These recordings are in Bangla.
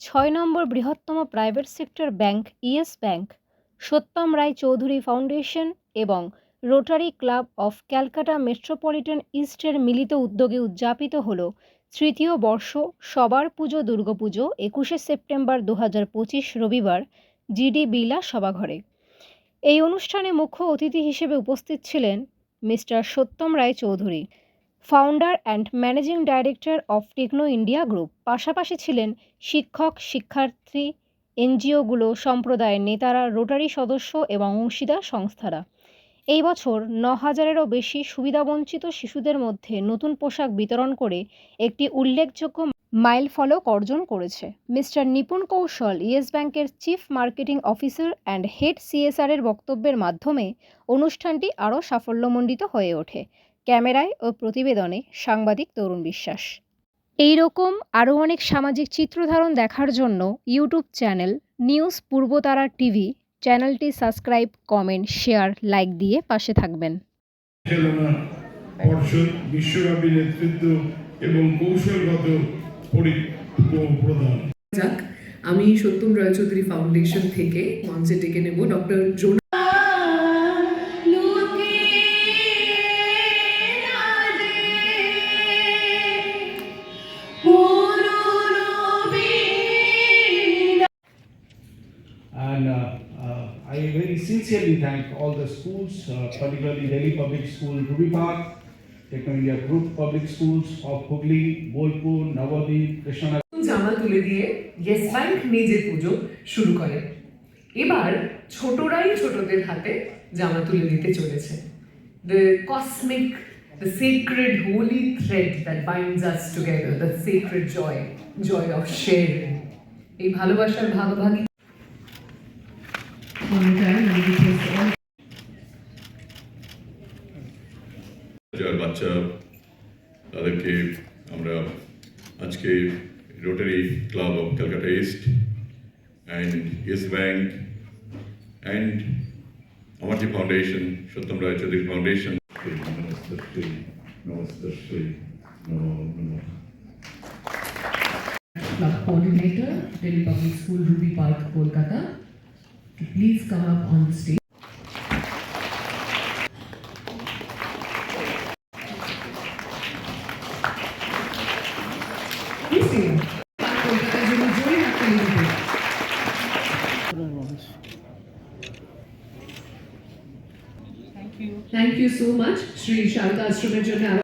ছয় নম্বর বৃহত্তম private sector bank yes bank, Satyam Roy Chowdhury foundation এবং rotary club of Calcutta metropolitan ইস্টের মিলিত উদ্যোগে উদযাপিত হল তৃতীয় বর্ষ সবার পুজো দুর্গাপুজো একুশে সেপ্টেম্বর দু পঁচিশ রবিবার জিডি বিলা সভাঘরে। এই অনুষ্ঠানে মুখ্য অতিথি হিসেবে উপস্থিত ছিলেন mister Satyam Roy Chowdhury. Founder and managing director of Techno India group পাশাপাশি ছিলেন শিক্ষক, শিক্ষার্থী এনজিওগুলো সম্প্রদায়ের নেতারা, রোটারি সদস্য এবং অংশীদার সংস্থারা। এই বছর ন হাজারেরও বেশি সুবিধাবঞ্চিত শিশুদের মধ্যে নতুন পোশাক বিতরণ করে একটি উল্লেখযোগ্য মাইল ফলক অর্জন করেছে। মিস্টার নিপুণ কৌশল, ইয়েস ব্যাংকের chief marketing officer and head CSR এর বক্তব্যের মাধ্যমে অনুষ্ঠানটি আরও সাফল্যমণ্ডিত হয়ে ওঠে। ক্যামেরায় ও প্রতিবেদনে সাংবাদিক তরুণ বিশ্বাস। এই রকম আরও অনেক সামাজিক চিত্রধারণ দেখার জন্য YouTube channel news Purbatara TV চ্যানেলটি সাবস্ক্রাইব কমেন্ট শেয়ার লাইক দিয়ে পাশে থাকবেন। পর্ষদ বিশ্বব্যাপী নেতৃত্ব এবং কৌশলগত প্রদান যাক আমি সত্যম রায়চৌধুরী ফাউন্ডেশন থেকে মঞ্চে ডেকে নেব doctor sincerely thank all the schools, uh, particularly Delhi Public School, Ruby Park, Techno India Group Public Schools of Hooghly, Bolpur, Navadip, Krishna জামা তুলে দিয়ে ইয়েস ব্যাংক নিজের পুজো শুরু করে এবার ছোটরাই ছোটদের হাতে জামা তুলে দিতে চলেছে the cosmic the secret holy thread that binds us together the secret joy joy of sharing এই ভালোবাসার ভাগাভাগি যার বাচ্চা তাদেরকে আমরা আজকে rotary club of Calcutta east and yes bank and আমার যে ফাউন্ডেশন সত্যম রায় চৌধুরী ফাউন্ডেশন নমস্তে নমস্তে নমো নমঃ Club Coordinator, Delhi Public School, Ruby Park, Kolkata, to Please come up on the stage. Thank you. Thank you so much, Sri Sharda Astramajan.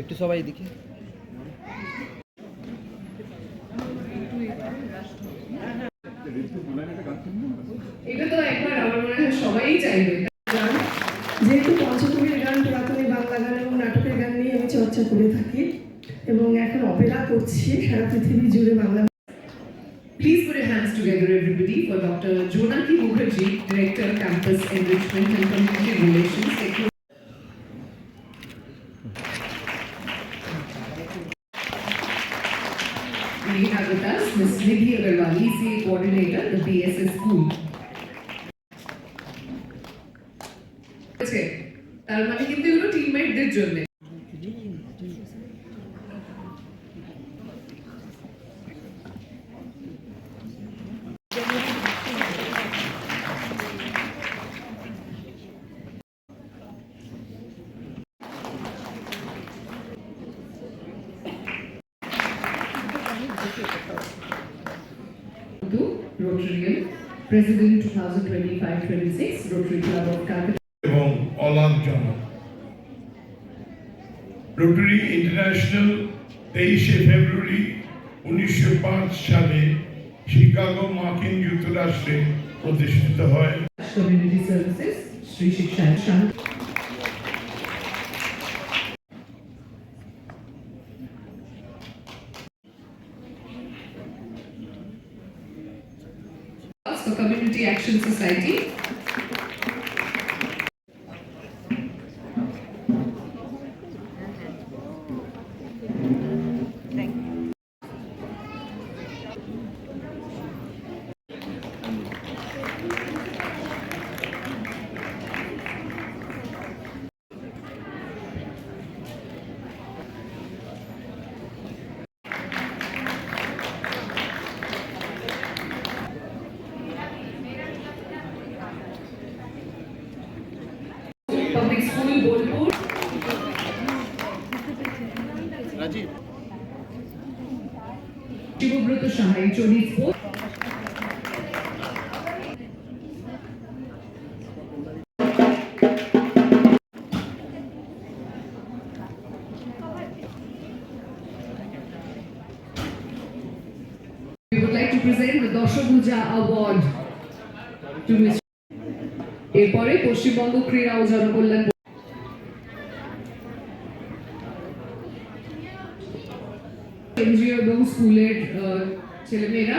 একটু সবাই এদিকে এটা তো একবার আমার মনে হয় সবাই চাইবে যেহেতু পঞ্চকবির গান পুরাতনী বাংলা গান এবং নাটকের গান নিয়ে আমি চর্চা করে থাকি এবং এখন অপেরা করছি সারা পৃথিবী জুড়ে Bangla Please put your hands together, everybody, for Dr. Jonaki Mukherjee, Director, Campus Enrichment and Community Relations. We have with us Ms. Nidhi Agarwal, ECA Coordinator, the BSS School. To Rotarian, President 2025-26, Rotary Club of Calcutta. এবং অলাভজনক রোটারি ইন্টারন্যাশনাল তেইশে ফেব্রুয়ারি উনিশশো পাঁচ সালে শিকাগো মার্কিন যুক্তরাষ্ট্রে প্রতিষ্ঠিত হয় Community Services, Sri Shiksha Community Action Society. Public School, Bolpur. Shibabrata সাহাই চরিতপুর We would like to present the Dashabuja Award to Mr. এরপরে পশ্চিমবঙ্গ ক্রীড়া ও জনকল্যাণ কেন্দ্রীয় এবং স্কুলের ছেলেমেয়েরা।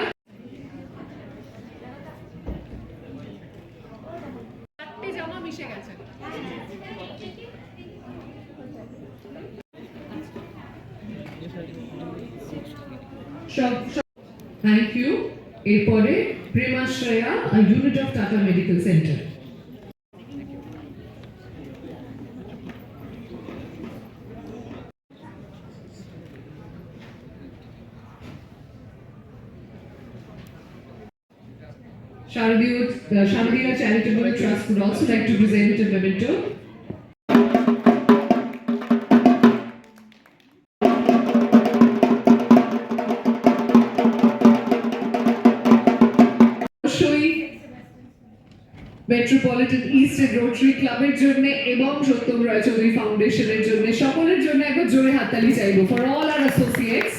থ্যাংক ইউ এরপরে Premashraya unit of Tata medical centre Sharadiya, uh, Sharadiya Charitable Trust would also like to present a memento. Metropolitan east rotary ক্লাবের জন্য এবং সত্যম রায় চৌধুরী ফাউন্ডেশনের জন্য সকলের জন্য একবার জোরে হাততালি চাইব ফর অল আর অ্যাসোসিয়েটস